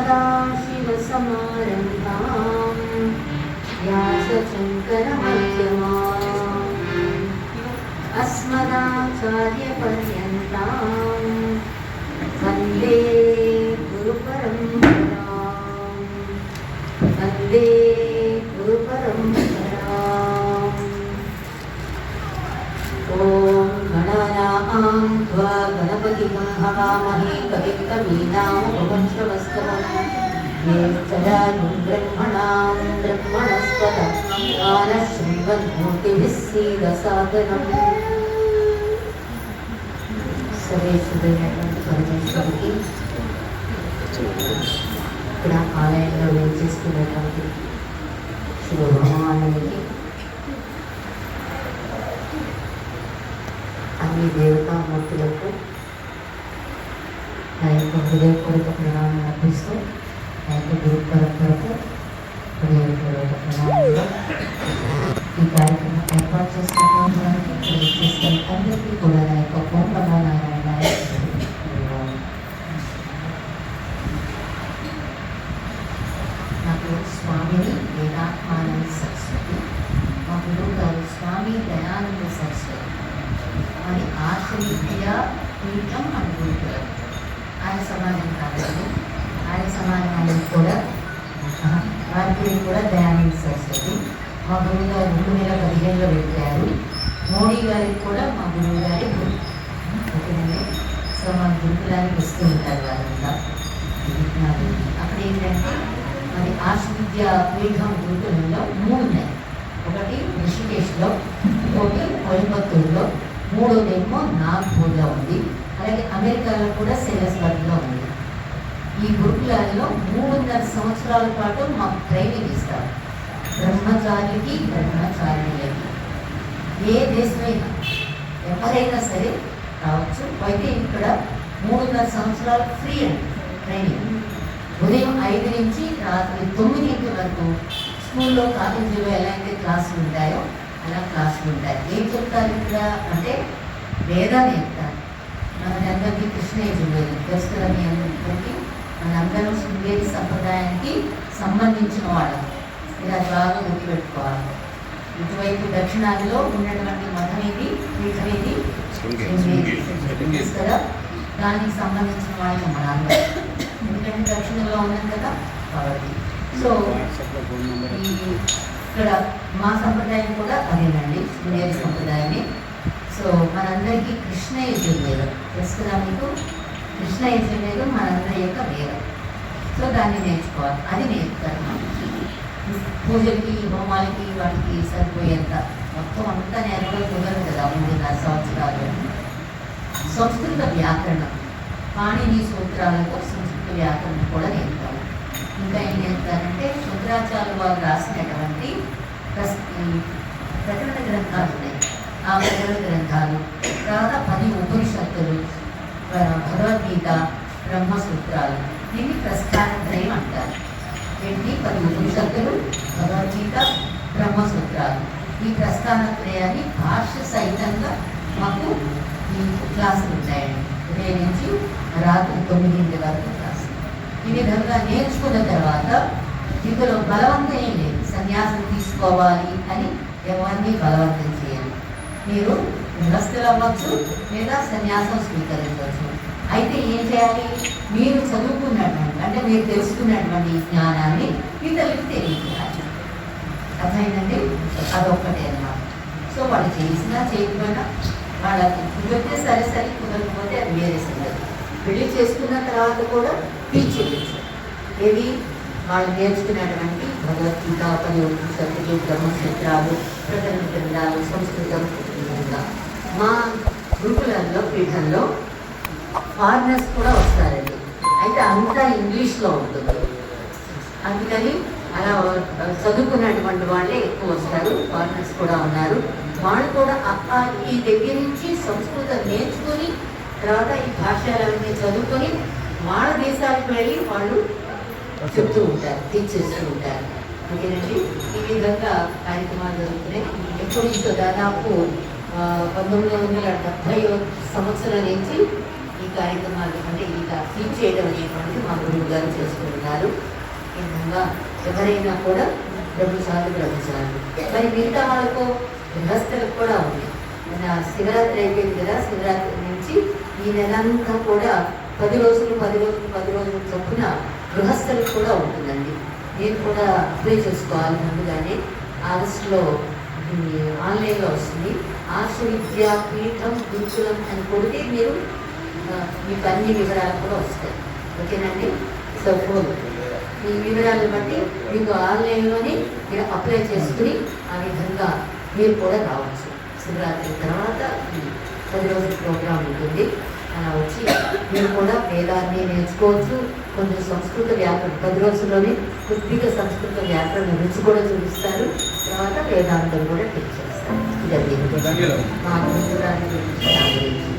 सदाशिवसमारम्भाम् यासशङ्करमुद्यमा अस्मदाचार्यपर्यन्ताम् गणनां त्वा गणपतिं हवामहे कविं कवीनामुपवंशवस्तवम् ज्येष्ठदानं ब्रह्मणां ब्रह्मणस्पद आनशृण्वन्मूर्तिभिः सीदसादनम् సర్వేశ్వరుడైనటువంటి పరమేశ్వరుడికి ఇక్కడ ఆలయంలో వేచేసుకున్నటువంటి శ్రీ భగవానుడికి అన్ని దేవతామూర్తులకు నా యొక్క హృదయపూర్వక ప్రణామం అర్పిస్తూ నా యొక్క గురు పరంపరకు హృదయపూర్వక ప్రణామంగా ఈ కార్యక్రమం ఏర్పాటు చేసుకున్నటువంటి చేసిన అందరికీ కూడా నా యొక్క ఓం నమో నారాయణాయ నాకు స్వామిని వేదాత్మానంద సరస్వతి మా గురువు గారు స్వామి దయానంద సరస్వతి మరి ఆశ్రయ పీఠం అనుకుంటారు. ఆయన సమాజం కాదండి. ఆయన సమాజం కూడా వారికి కూడా దయానంద సరస్వతి మా గురువు గారు రెండు వేల పదిహేనులో పెట్టారు. మోడీ గారికి కూడా మా గురువు గారి ఓకేనండి. సో మా గురుకులానికి వస్తూ ఉంటారు వారంతా. అక్కడ ఏంటంటే మరి ఆశ్విద్య పీఠం గురుకులంలో మూడు ఉన్నాయి. ఒకటి ఋషికేశ్లో ఇంకోటి కోయంబత్తూరులో మూడోదేమో నాగ్పూర్లో ఉంది. అలాగే అమెరికాలో కూడా సెలస్బర్గ్లో ఉంది. ఈ గురుకులాల్లో మూడున్నర సంవత్సరాల పాటు మాకు ట్రైనింగ్ ఇస్తారు. బ్రహ్మచారికి బ్రహ్మచారిణులకి ఏ దేశమైనా ఎవరైనా సరే రావచ్చు. అయితే ఇక్కడ మూడున్నర సంవత్సరాలు ఫ్రీ అండి ట్రైనింగ్ ఉదయం ఐదు నుంచి రాత్రి తొమ్మిదింటి వరకు స్కూల్లో కాలేజీలో ఎలా అయితే క్లాసులు ఉంటాయో అలా క్లాసులు ఉంటాయి ఏం చెప్తారు ఇక్కడ? అంటే వేదాన్ని చెప్తారు. మనందరికీ కృష్ణ యజుర్వేదం కదా మీ అందరికీ? మనందరం శృంగేరి సంప్రదాయానికి సంబంధించిన వాళ్ళం. ఇది అది బాగా గుర్తుపెట్టుకోవాలి. ఇటువైపు దక్షిణాదిలో ఉన్నటువంటి మతం ఏది పీఠం తెలుసు కదా? దానికి సంబంధించిన వాళ్ళని మనందరం ఎందుకంటే దక్షిణంలో ఉన్నాం కదా కాబట్టి. సో ఈ ఇక్కడ మా సంప్రదాయం కూడా అదేనండి శృంగేరి సంప్రదాయమే. సో మనందరికీ కృష్ణ యజుర్వేదం. తెలుసు మీకు? కృష్ణ యజుర్వేదం మనందరి యొక్క వేదం. సో దాన్ని నేర్చుకోవాలి. అది నేర్పుతారు మనకి. పూజలకి హోమాలకి వాటికి సరిపోయేంత. మొత్తం అంతా నేర్పడం కుదరదు కదా మూడున్నర సంవత్సరాలు సంస్కృత వ్యాకరణం. పాణిని సూత్రాలతో సంస్కృత వ్యాకరణం కూడా నేర్పుతాము ఇంకా ఏం నేర్పుతారంటే శుద్రాచార్య వారు రాసినటువంటి ప్రకటన గ్రంథాలు ఉన్నాయి ఆ ప్రకటన గ్రంథాలు తర్వాత పది ఉపనిషత్తులు భగవద్గీత బ్రహ్మసూత్రాలు. దీన్ని ప్రస్థానత్రయం అంటారు. ఏంటి? పది ఉపనిషత్తులు భగవద్గీత బ్రహ్మసూత్రాలు. ఈ ప్రస్థానత్రయాన్ని భాష సహితంగా మాకు ఈ క్లాసులు ఉంటాయండి. ఉదయం నుంచి రాత్రి తొమ్మిదింటి వరకు క్లాసులు. ఈ విధంగా నేర్చుకున్న తర్వాత ఇందులో బలవంతం ఏం లేదు. తీసుకోవాలి అని ఎవరిని బలవంతం చేయాలి. మీరు గృహస్థులు అవ్వచ్చు లేదా సన్యాసం స్వీకరించవచ్చు. అయితే ఏం చేయాలి? మీరు చదువుకున్నటువంటి అంటే మీరు తెలుసుకున్నటువంటి జ్ఞానాన్ని ఇతరులకు తెలియజేయాలి. అర్థమైందండి? అదొక్కటే అన్నమాట. సో వాళ్ళు చేసినా చేయకపోయినా వాళ్ళకి కుదిరితే సరే సరే కుదరకపోతే అది వేరే సంగతి. పెళ్ళి చేసుకున్న తర్వాత కూడా తీర్చేయచ్చు ఏది? వాళ్ళు నేర్చుకున్నటువంటి భగవద్గీత పది ఉపనిషత్తులు బ్రహ్మసూత్రాలు ప్రకటన గ్రంథాలు సంస్కృతం విధంగా మా గురుకులంలో పీఠంలో ఫారినర్స్ కూడా వస్తారండి అయితే అంతా ఇంగ్లీష్లో ఉంటుంది అందుకని అలా చదువుకున్నటువంటి వాళ్ళే ఎక్కువ వస్తారు ఫారినర్స్ కూడా ఉన్నారు వాళ్ళు కూడా అప్ప ఈ దగ్గర నుంచి సంస్కృతం నేర్చుకొని తర్వాత ఈ భాషలన్నీ చదువుకొని వాళ్ళ దేశాలకు వెళ్ళి వాళ్ళు చెప్తూ ఉంటారు టీచర్స్తూ ఉంటారు. ఓకేనండి ఈ విధంగా కార్యక్రమాలు జరుగుతున్నాయి. ఎప్పుడు నుంచి దాదాపు పంతొమ్మిది వందల డెబ్భై సంవత్సరం నుంచి ఈ కార్యక్రమాలు అంటే ఈ టీచ్ చేయడం అనేటువంటిది మా గురువు గారు చేసుకుంటున్నారు. ఈ విధంగా ఎవరైనా కూడా డబ్బు సార్లు గ్రహించాలి మరి మిగతా వాళ్ళకు గృహస్థులకు కూడా ఉంది. మన శివరాత్రి అయిపోయింది కదా శివరాత్రి నుంచి ఈ నెలంతా కూడా పది రోజులు పది రోజులు పది రోజులు చొప్పున గృహస్థలకు కూడా ఉంటుందండి. నేను కూడా అప్లై చేసుకోవాలి ముందుగానే. ఆగస్టులో ఆన్లైన్లో వస్తుంది. ఆర్ష విద్యా పీఠం గురుకులం అని కొడితే మీరు మీకు అన్ని వివరాలు కూడా వస్తాయి. ఓకేనండి? So phone. ఈ వివరాలను బట్టి మీకు ఆన్లైన్లోనే మీరు అప్లై చేసుకుని ఆ విధంగా మీరు కూడా రావచ్చు. శివరాత్రి తర్వాత పది రోజుల ప్రోగ్రాం ఉంటుంది. వచ్చి మీరు కూడా వేదాన్ని నేర్చుకోవచ్చు. కొంచెం సంస్కృత వ్యాకరణ పది రోజుల్లోనే కొద్దిగా సంస్కృత వ్యాకరణ రుచి కూడా చూపిస్తారు. తర్వాత వేదాంతం కూడా టీచ్ చేస్తారు. ఇది ధన్యవాదాలు. మా గురించి.